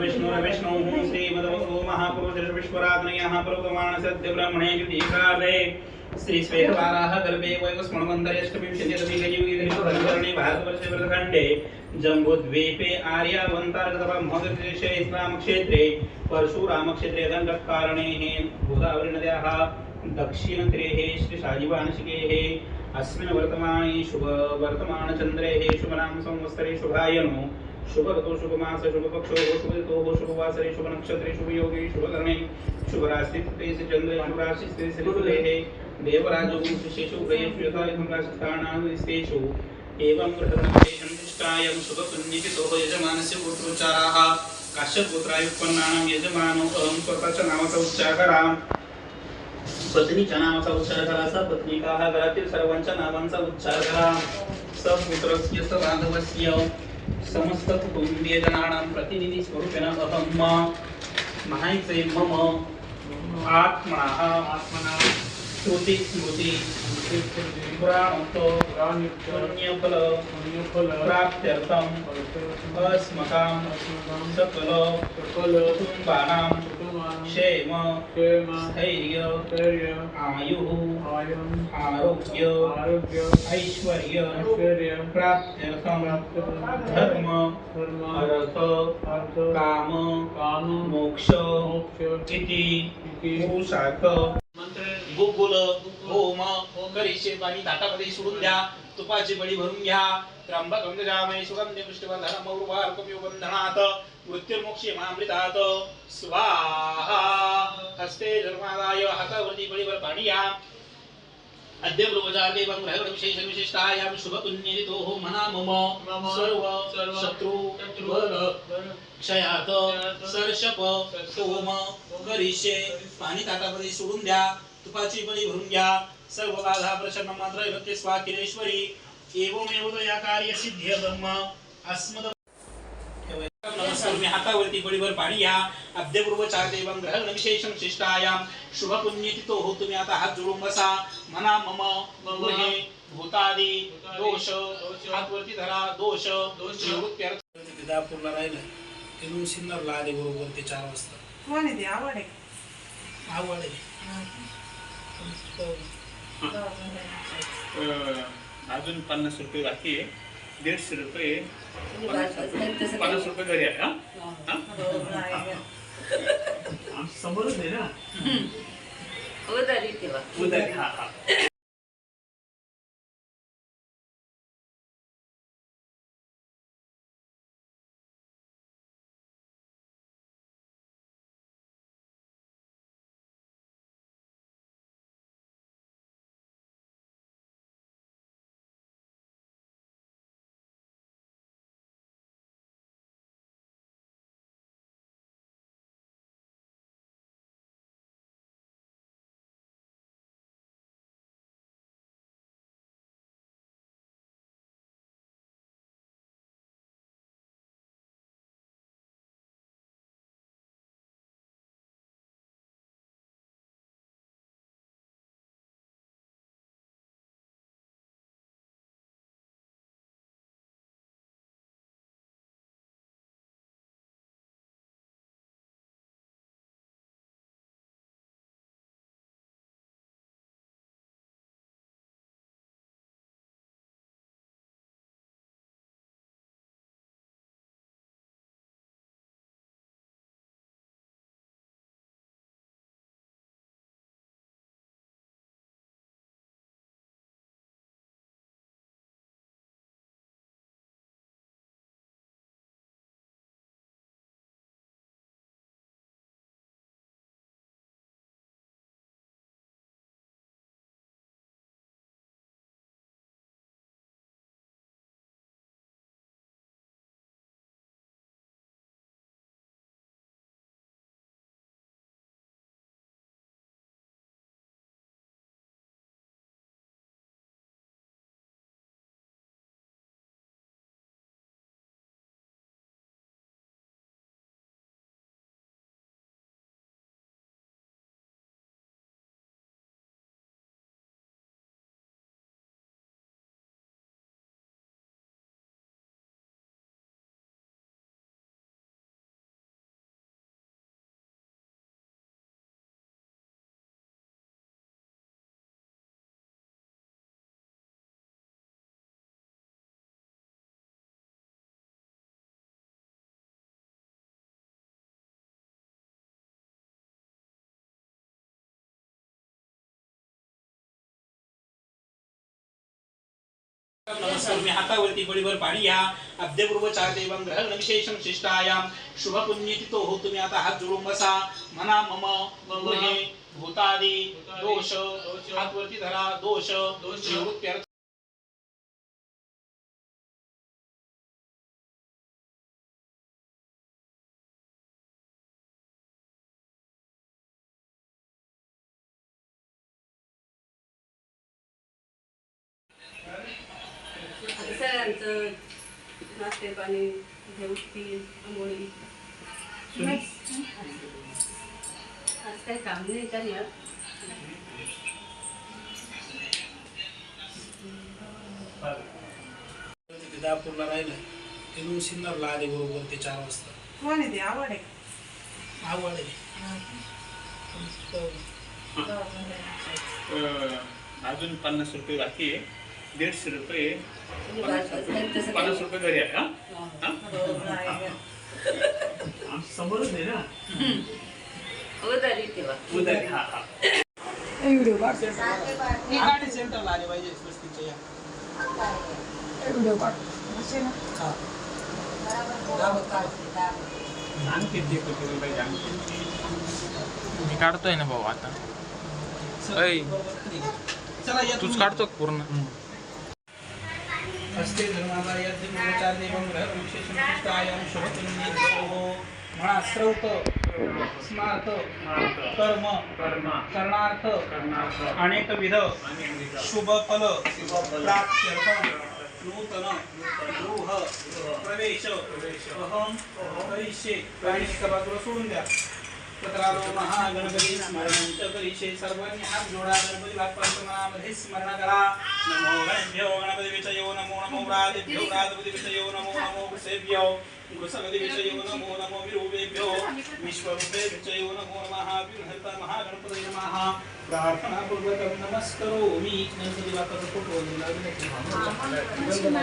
विष्णुर्विष्णुः श्रीमदवसो महापुरुषविश्वरात्मयः प्रवर्तमानसद्यब्रह्मणे द्वितीयकाले श्रीश्वेतवाराः गर्भे वैवस्मणमन्दरेष्टविंशतिरधिकयुगिधरितोरण्ये भारतवर्षप्रखण्डे जम्बुद्वीपे आर्यावन्तार्गतब्रह्मदेशे इस्लामक्षेत्रे परशुरामक्षेत्रे दण्डकारणेः गोदावरीनद्याः दक्षिणतीरेः श्रीशाजिवानशिकेः अस्मिन् वर्तमाने शुभवर्तमानचन्द्रेः शुभनाम संवत्सरे शुभाय शुभ ऋतु शुभ मास शुभ पक्षो शुभ ऋतु शुभ वासरे शुभ नक्षत्रे शुभ योगे शुभ कर्णे शुभ राशि से चंद्र शुभ राशि स्थिति श्री सुलेः देवराजो विशेषो गयेषु यथा यथं राशिस्थानां एवं गृहविशेषं तिष्ठायं शुभ पुण्यकितो यजमानस्य गोत्रोच्चाराः काश्यपपुत्रायुत्पन्नानां यजमानो अहं स्वतःच्या नावाचा उच्चार करा पत्नीच्या नावाचा उच्चार करा सपत्निकाः घरातील सर्वांच्या नावांचा उच्चार करा सपुत्रस्य सबांधवस्य समस्त कुटुंबीयजनानां प्रतिनिधी स्वरूपेण अहं महायसे मम आत्मनः आत्मना श्रुती स्मृती पुराणोक्तो पुण्यफल प्राप्त्यर्थं अस्मकां सकल कुटुंबानां क्षेम स्थैर्य आयुः आरोग्य ऐश्वर्य प्राप्त्यर्थं धर्म अर्थ काम मोक्ष इति पुरुषार्थ. गुगुल होम करीचे पाणी ताटामध्ये सोडून द्या. तुपाची बळी भरून घ्या. त्र्यंबकं गजामहे सुगंधे पुष्टिवर्धनम् उर्वारुकमिव बन्धनात् मृत्युर्मोक्षे मामृतात् स्वाहा! हस्ते धर्मादाय हातावरती बळीवर पाणी या अद्य ब्रह्मचार्ये ग्रहगण विशेष विशिष्टायां शुभ पुण्यरितोः मना मम सर्व शत्रू वर क्षयात. सरशप सोम करिष्ये पाणी ताटामध्ये सोडून द्या. तुपाची बळी भरून घ्या. सर्व बाधा प्रसन्न मात्र भक्ती स्वाकिरेश्वरी एवमेव तो या कार्य सिद्धी ब्रह्म. अस्मद हातावरती बळीवर पाणी या अद्यपूर्व चार देवं ग्रहण विशेषं शिष्टायां. शुभ पुण्यतितो हो तुम्ही आता हात जोडून बसा. मना मम भूतादी दोष. हातवरती धरा दोष. दोष, विजापूरला राहिलं. तिथून सिन्नरला आले बरोबर ते चार वाजता. कोण आहे ते? आवड आहे. आवड आहे. अजून पन्नास रुपये बाकी आहे. दीडशे रुपये. पन्नास रुपये. घरी आहे हा? हा? समोरच आहे ना. उधारी हा हा. नमस्कार मी हातावरती गडीभर पाणी घ्या. अद्यपूर्व चार देवं ग्रहण विशेषम शिष्टायाम शुभ पुण्यतितो हो तुम्ही आता हात जोडून बसा. म्हणा मम मम हे भूतादी दोष हातवरती धरा दोष निवृत्त्यर्थ सगळ्यांचं नाश्ते पाणी आंघोळी आज काही काम नाही त्यांना दापूरला राहिलं ते मग सिन्नरला आले बरोबर ते चार वाजता. कोण आहे ते? आवड आहे? आवड आहे. अजून पन्नास रुपये बाकी आहे. दीडशे रुपये. पन्नास रुपये घरी आहे हा? हा? समोरच आहे ना? उधारी ठेवा. उधारी हा हा. गाडी सेंटरला आले पाहिजे वस्तीच्या या. मी काढतोय ना भाऊ आता. तूच. काढतो पूर्ण? हस्ते धर्माला यज्ञ स्मार्त कर्म कर्म करणार्थ अनेक अनेकविध शुभ फल शुभफल. प्राप्त्यर्थं नूतन गृह प्रवेश अहम करिष्ये आणि सभागृह सोडून द्या तत्रालो महागणपती स्मरण करिष्ये सर्वांनी हात जोडा गणपती बाप्पांच्या स्मरण करा। नमो गणेभ्यो गणपती विषयो नमो नमो व्रातपती विषयो नमो नमो वृषेभ्यो वृषपती विषयो नमो नमो विरूपेभ्यो विश्वरूपे विषयो नमो नमः विघ्नहर्ता महागणपती नमः। प्रार्थना पूर्वक नमस्करोमि। गणपती बाप्पाचा फोटो सोमो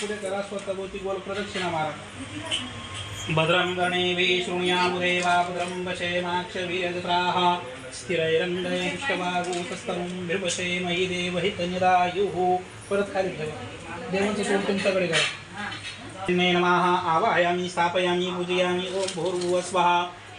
पुढे करा स्वतःभोवती गोल प्रदक्षिणा मारा भद्रं गणेवे शृणुयामुदेवा भद्रं वशेमाक्षवीरजत्राः स्थिरैरङ्गैष्टवागूतस्तं निर्वशे मयि देवहितनिदायुः परत खाली ठेवा देवांचं सोड तुमच्याकडे नमः आवाहयामि स्थापयामि पूजयामि ॐ भूर्भुवस्वः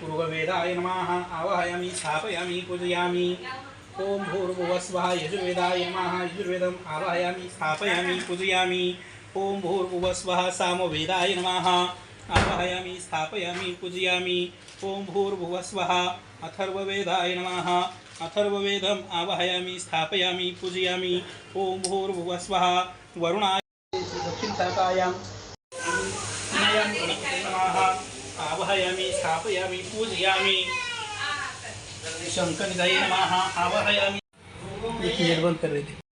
पूर्ववेदाय नमः आवाहयामि स्थापयामि पूजयामि। ओम भूर्भुव स्वः यजुर्वेदाय नमः यजुर्वेदम् आवाहयामि स्थापयामि पूजयामि। ॐ भूर्भुवः स्वः सामवेदाय नमः आवाहयामि स्थापयामि पूजयामि। ओम भूर्भुव स्वः अथर्ववेदाय नमः अथर्ववेदम् आवाहयामि स्थापयामि पूजयामि। ओम भूर्भुव स्वः वरुणाय दक्षिणशाखायां आवाहयामि स्थापयामि पूजयामि। शंकर नमः आवाहयामि एक मिनिट बंद कर रहे